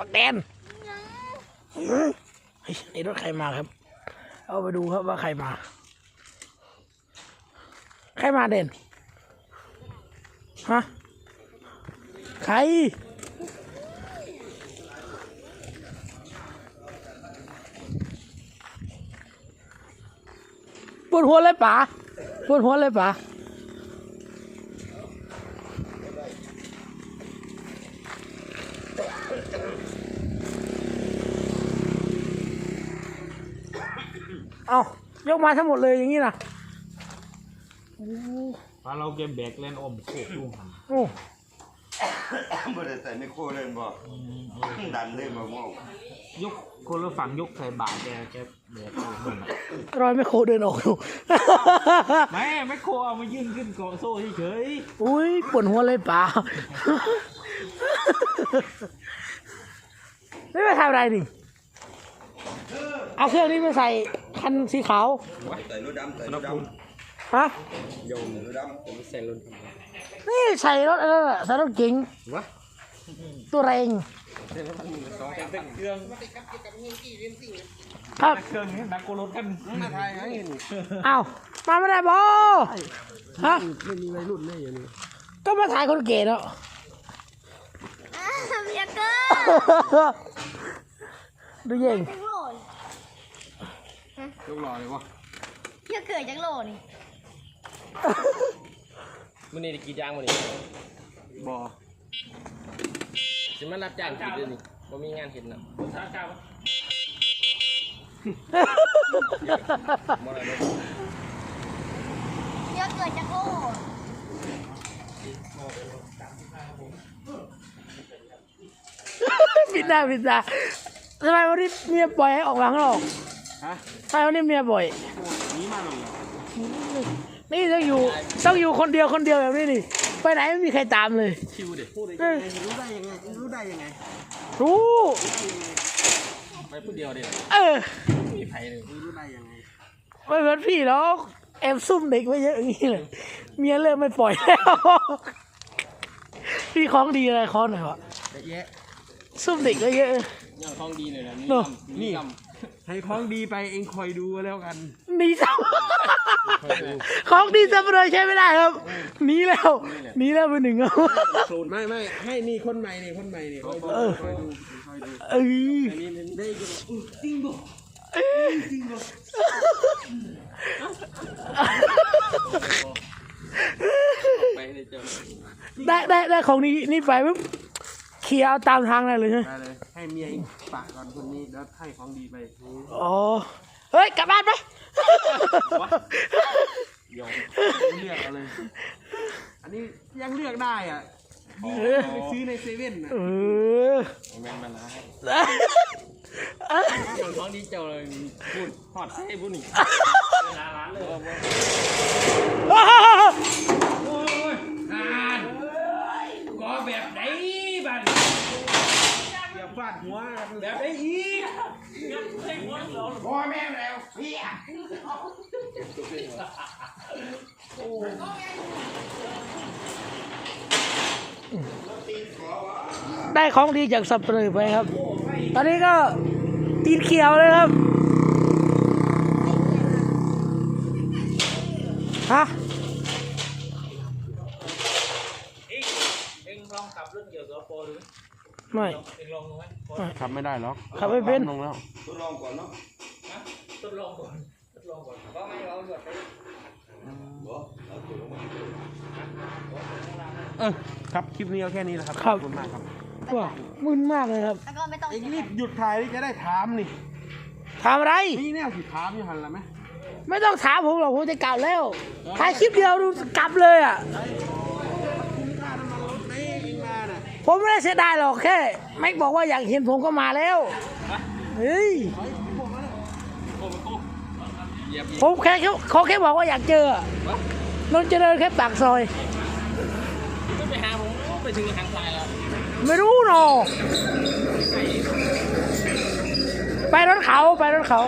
บักแดนนี่รถใครมาครับ เอาไปดูครับว่าใครมา ใครมาเด่น ฮะ ใคร ปวดหัวเลยป๋าปวดหัวเลยป๋า เอายกมาทั้งหมดเลยอย่างนี้นะโอ้ปลาเราเกมแบกเล่นอมโคกลุงหันโอ้บ่ได้ใส่ไมโครเล่นบ่ดันเลยบ่มองยกคนละฝั่งยกใส่บาทแกแกแบกเอาเหมือนอะรอยไม่โคเดินออกอยู่ไม่ไม่โคเอามายื่นขึ้นเกาะโซ่เฉยอุ้ยปวดหัวเลยป๋าไม่ไปทำอะไรนี่เอาเครื่องนี้ไปใส่ คันสีขาวใส่รถดำใส่รถดฮะำโยมรถดำใส่รถนี่ใส่รถอะไรน่ะใส่รถเก๋งวะตัวแรงสองเป็นเครื่องครับเครื่องนี้นักโกรถกันมาไทยไงเอามาไม่ได้บอฮะไม่มีวัยรุ่นเลยอย่างนี้ก็มาถ่ายคนเก๋เนาะเมียเกินดูเย่งจังโหลน ยกหล่อเลยวะเมียเกิดจังโหลนี่มันนี่ได้กี่ย่างมันนี่บ่สิมารับจ้างกี่เดือนนี่บ่มีงานเห็นนะบ่ได้บ่เมียเกิดจังโหลนปิดหน้าปิดตาทำไมวันนี้เมียปล่อยให้ออกหลังหรอก ฮะทำไมวันนี้เมียปล่อยนี้มาหรอนี่ต้องอยู่ต้องอยู่คนเดียวคนเดียวแบบนี้นี่ไปไหนไม่มีใครตามเลยชิวเด้เออรู้ได้ยังไงรู้ได้ยังไงรู้ ไปผู้เดียวเด้เออมีไผเลยรู้ได้ยังไงไม่เหมือนพี่หรอกแอบซุ่มเด็กไว้เยอะอย่างนี้เลยเมียเริ่มไม่ปล่อยแล้วพี่ของดีอะไรขอหน่อยวะเยอะแยะซุ่มเด็กไว้เยอะย่างทองดีเลยนะเนอะนี่ ให้ของดีไปเองคอยดูแล้วกัน หนีซ้ำของดีซ้ำเลยใช้ไม่ได้ครับหนีแล้วหนีแล้วไปหนึ่งครับไม่ไม่ให้นี่คนใหม่นี่คนใหม่นี่คอยดูเออคอยดูคอยดูเอ้ยอันนี้มันได้ยินอุ้ยจริงบ่จริงบ่ไปเลยเจ้าได้ได้ได้ของนี้นี่ไปปุ๊บเขี่ยเอาตามทางได้เลยใช่ไหมได้เลย ให้เมียเองฝากก่อนคนนี้แล้วให้ของดีไปอ๋อ เฮ้ย กลับบ้านไปยอมเลือกเอาเลย อันนี้ยังเลือกได้อะดีไปซื้อในเซเว่นนะเออแม่นมานะย่างทองดีเจ้าเลยพูดฮอดใส่ผู้นี่ร้านร้านเลยก็แบบไหน บ้านอย่าฟาดหัวแบบไหนอีกพ่อแม่แล้วเพียได้ของดีจากสับเปลือไปครับ ตอนนี้ก็ตีนเขียวเลยครับ ฮะ ไม่ เอ็งลองดูไหมขับไม่ได้หรอกขับไม่เป็น ลงแล้วทดลองก่อนเนาะทดลองก่อนทดลองก่อนก็ไม่เอาหยดไปบ่เอาตัวลงมาเออครับคลิปนี้เอาแค่นี้แหละครับครับ ขอบคุณมากครับว้ามึนมากเลยครับแล้วก็ไม่ต้องเอ็งรีบหยุดถ่ายนี่จะได้ถามนี่ถามอะไร นี่เนี่ยสิถามอยู่หันละไหมไม่ต้องถามผมหรอกผมจะกลับแล้วถ่ายคลิปเดียวดูกลับเลยอะ คุ้มค่าน้ำมันรถไหมเอ็งมาน่ะ ผมไม่ได้เสียดายหรอกแค่แม็กบอกว่าอยากเห็นผมก็มาแล้วเฮ้ยเหยียบอีกผมแค่เขาแค่บอกว่าอยากเจออะนนท์เจริญแค่ปากซอยก็ไปหาผมไปถึงทางซ้ายแล้วไม่รู้หนอไปรถเขาไปรถเขา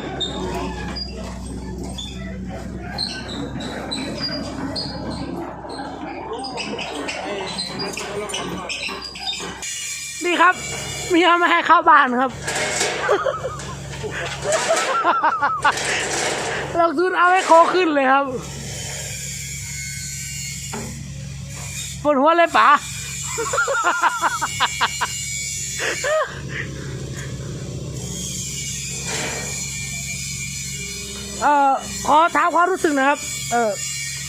ครับเมียไม่ให้เข้าบ้านครับ ลงทุนเอาให้โคขึ้นเลยครับปวดหัวเลยป๋าเอ่อขอถามความรู้สึกนะครับ เออ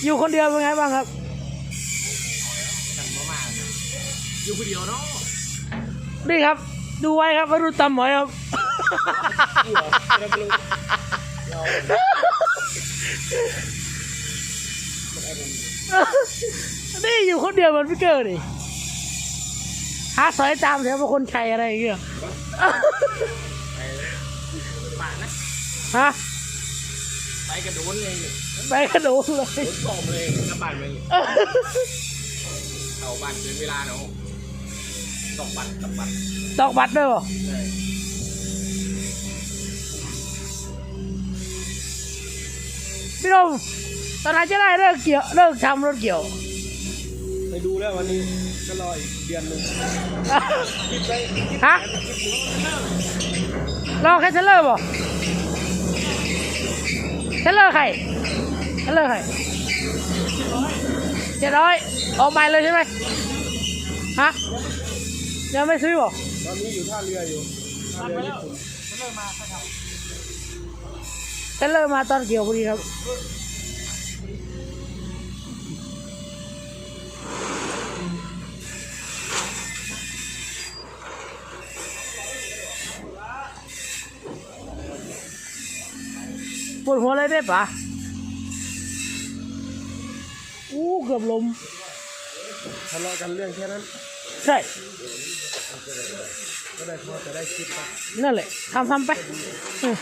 อยู่คนเดียวเป็นไงบ้างครับ อยู่คนเดียวเนาะ นี่ครับ ดูไว้ครับว่าดูตำหมอยครับนี่อยู่คนเดียวเหมือนพี่เกอร์นี่หาสอยตามแถวบางคนชัยอะไรอย่างเงี้ยฮะไปกระโดนเลยไปกระโดดเลยโดนตอมเลยกลับบ้านไปเข้าบ้านเป็นเวลาเนาะ ตอกบัตรตอกบัตรตอกบัตรด้วยเหรอใช่พี่นมตอนไหนจะได้เลิกเกี่ยวเลิกทำรถเกี่ยว ไปดูแล้ววันนี้ก็รออีกเดือนหนึงฮะ รอแค่เทเลอร์บ่เทเลอร์ใครเทเลอร์ใครเจ็ดร้อยออกใหม่เลยใช่ไหมฮะ ยังไม่ซื้อบ่ตอนนี้อยู่ท่าเรืออยู่ท่าเรือญี่ปุ่นเทเลอร์มาตอนเกี่ยวพอดีครับปวดหัวเลยได้ปะอู้เกือบลมทะเลาะกันเรื่องแค่นั้น ใช่ก็ได้พอจะได้คิดไปนั่นแหละทำทำไปอืม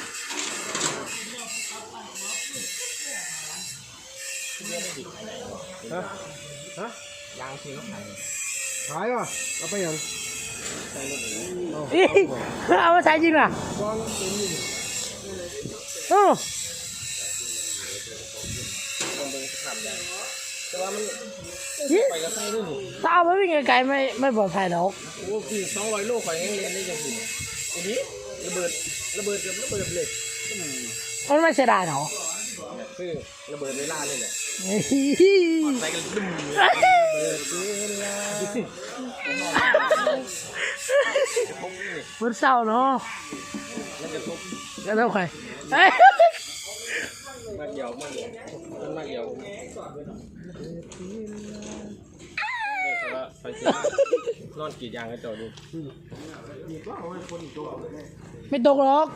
ฮะฮะยางคือรถไถขายป่ะเอาไปยังอีเอามาใช้จริงอะกอ ว่ามันอีไปกับใครด้วยนี่ถ้าเอาไปวิ่งไกลๆไม่ไม่ปลอดภัยหรอกโอ้พี่สองร้อยโลข่อยยังเรียนได้ยังอยู่อันนี้ระเบิดระเบิดกับระเบิดเลยอืมมันไม่เสียดายหรอคือระเบิดเวลาเลยแหละเฮ้ยใส่กันดุ้มเลยมันเศร้าเนาะมันจะทุบแล้วเท่าใครเอ้ยมากเดียวมากเดียวมันมากเดียวเนี่ยเขาว่า ไฟเสียนอนกีดยางกระจอดดูไม่ตกหรอก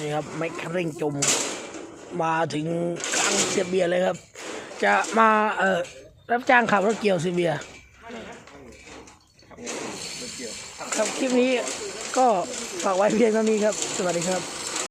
นี่ครับไม่คร่งจมมาถึงกลางเซเบียเลยครับ จะมาเอ่อรับจ้างขับรถเกี่ยวเซเบีย ขับไงรถเกี่ยว ครับคลิปนี้ก็ฝากไว้เพียงเท่านี้ครับ สวัสดีครับ